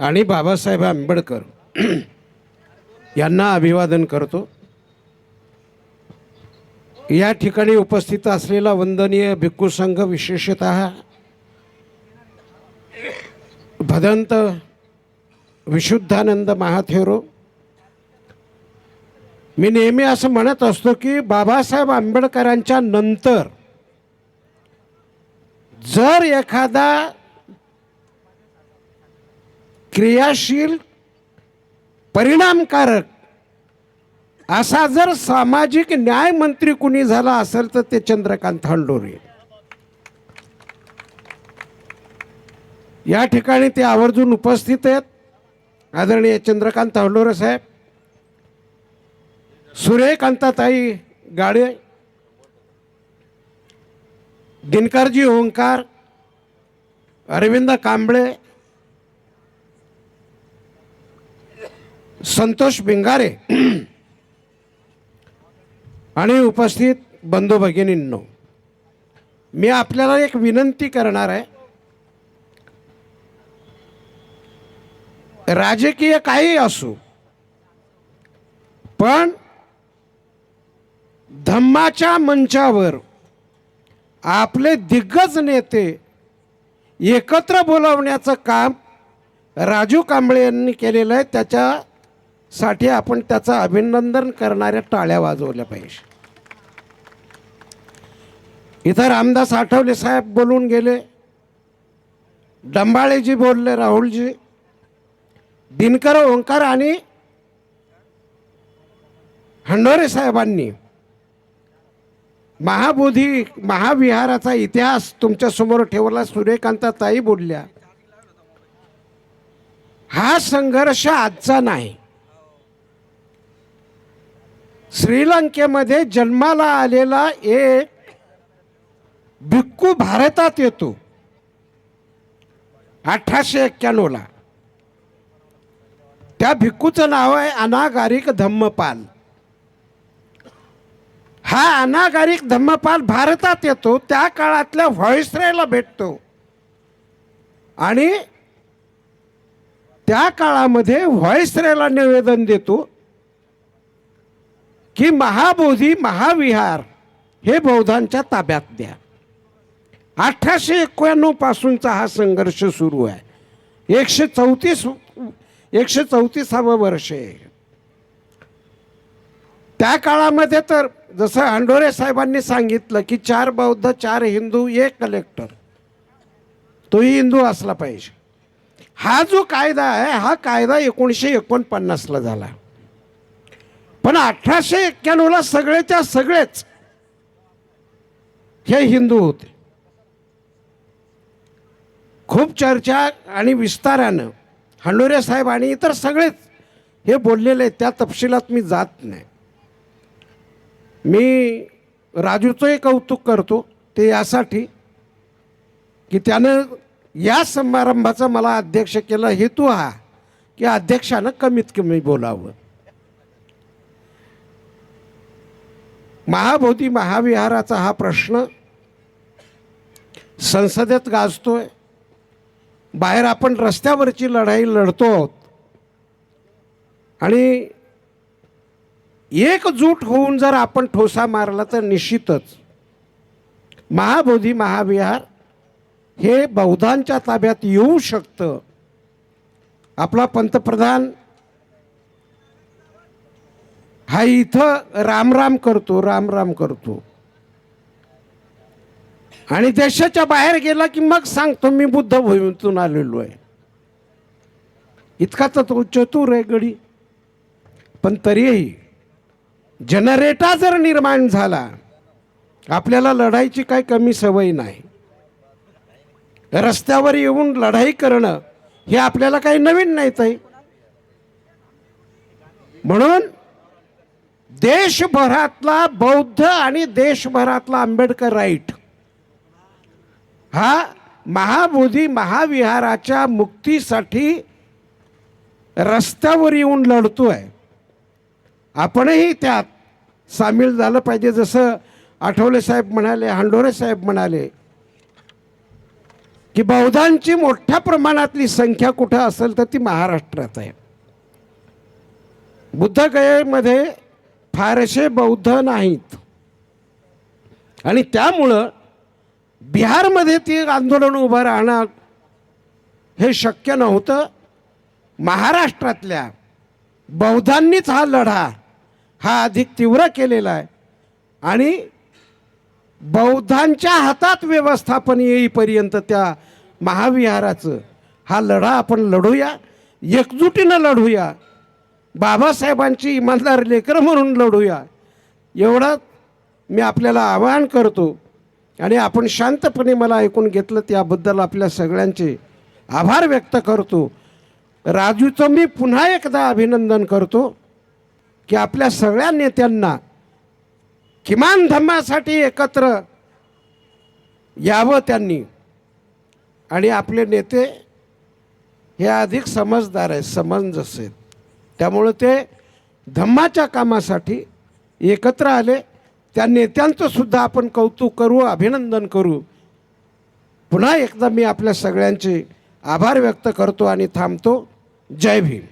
आणि बाबासाहेब आंबेडकर यांना अभिवादन करतो. या ठिकाणी उपस्थित असलेला वंदनीय भिक्खू संघ विशेषत भदंत विशुद्धानंद महाथेरो. मी नेहमी असं म्हणत असतो की बाबासाहेब आंबेडकरांच्या नंतर जर एखादा क्रियाशील परिणामकारक असा जर सामाजिक न्याय मंत्री कुणी झाला असेल तर ते चंद्रकांत हंडोरे. या ठिकाणी ते आवर्जून उपस्थित आहेत. आदरणीय चंद्रकांत हंडोरे साहेब सूर्यकांताताई गाडे दिनकरजी ओंकार अरविंद कांबळे संतोष बिंगारे. आणि उपस्थित बंधू भगिनींनो मी आपल्याला एक विनंती करणार आहे. राजकीय काही असू पण धम्माच्या मंचावर आपले दिग्गज नेते एकत्र बोलावण्याचं काम राजू कांबळे यांनी केलेलं आहे. त्याच्या साठी आपण त्याचं अभिनंदन करणाऱ्या टाळ्या वाजवल्या पाहिजे. इथं रामदास आठवले साहेब बोलून गेले. डंबाळेजी बोलले राहुलजी. दिनकर ओंकार आणि हंडोरे साहेबांनी. महाबोधी महाविहाराचा इतिहास तुमच्यासमोर ठेवला सूर्यकांता ताई बोलल्या. हा संघर्ष आजचा नाही. श्रीलंकेमध्ये जन्माला आलेला एक भिक्खू भारतात येतो. अठराशे एक्क्याण्णवला. त्या भिक्खूचं नाव आहे अनागारिक धम्मपाल. हा अनागारिक धम्मपाल भारतात येतो त्या काळातल्या व्हॉइसरेला भेटतो. आणि त्या काळामध्ये व्हॉइसरेला निवेदन देतो की महाबोधी महाविहार हे बौद्धांच्या ताब्यात द्या. अठराशे एक्क्याण्णव पासूनचा हा संघर्ष सुरू आहे. एकशे चौतीस एकशे चौतीसावं वर्ष आहे. त्या काळामध्ये तर जसं अंडोरे साहेबांनी सांगितलं की चार बौद्ध चार हिंदू एक कलेक्टर. तोही हिंदू असला पाहिजे. हा जो कायदा आहे हा कायदा एकोणीसशे एकोणपन्नासला झाला. पण अठराशे एक्क्याण्णवला सगळेच्या सगळेच हे हिंदू होते. खूप चर्चा आणि विस्तारानं हंडोरे साहेब आणि इतर सगळेच हे बोललेले त्या तपशिलात मी जात नाही. मी राजूचंही कौतुक करतो ते यासाठी की त्यानं या समारंभाचा मला अध्यक्ष केला हेतू हा की अध्यक्षानं कमीत कमी बोलावं. महाबोधी महाविहाराचा हा प्रश्न संसदेत गाजतोय. बाहेर आपण रस्त्यावरची लढाई लढतो आहोत. आणि एकजूट होऊन जर आपण ठोसा मारला तर निश्चितच महाबोधी महाविहार हे बौद्धांच्या ताब्यात येऊ शकतं. आपला पंतप्रधान हा इथं रामराम करतो रामराम करतो. आणि देशाच्या बाहेर गेला की मग सांगतो मी बुद्ध भूमीतून आलेलो आहे. इतका तो चतुर आहे गडी. पण तरीही जनरेटा जर निर्माण झाला आपल्याला लढाईची काही कमी सवय नाही. रस्त्यावर येऊन लढाई करणं हे आपल्याला काही नवीन नाही आहे. म्हणून देशभरातला बौद्ध आणि देशभरातला आंबेडकर राईट. हा महाबोधी महाविहाराच्या मुक्तीसाठी रस्त्यावर येऊन लढतोय. आपणही त्यात सामील झालं पाहिजे. जसं आठवले साहेब म्हणाले हांडोरे साहेब म्हणाले की बौद्धांची मोठ्या प्रमाणातली संख्या कुठं असेल तर ती महाराष्ट्रात आहे. बुद्धगयेमध्ये फारसे बौद्ध नाहीत. आणि त्यामुळं बिहारमध्ये ती आंदोलन उभं राहणं हे शक्य नव्हतं. महाराष्ट्रातल्या बौद्धांनीच हा लढा हा अधिक तीव्र केलेला आहे. आणि बौद्धांच्या हातात व्यवस्थापन येईपर्यंत त्या महाविहाराचं हा लढा आपण लढूया एकजुटीनं लढूया. बाबासाहेबांची इमानदार लेकरं म्हणून लढूया. एवढं मी आपल्याला आवाहन करतो. आणि आपण शांतपणे मला ऐकून घेतलं त्याबद्दल आपल्या सगळ्यांचे आभार व्यक्त करतो. राजूचं मी पुन्हा एकदा अभिनंदन करतो की आपल्या सगळ्या नेत्यांना किमान धम्मासाठी एकत्र यावं त्यांनी. आणि आपले नेते हे अधिक समजदार आहेत समंजस आहेत. त्यामुळं ते धम्माच्या कामासाठी एकत्र आले. त्या नेत्यांचंसुद्धा आपण कौतुक करू अभिनंदन करू. पुन्हा एकदा मी आपल्या सगळ्यांचे आभार व्यक्त करतो आणि थांबतो. जय भीम.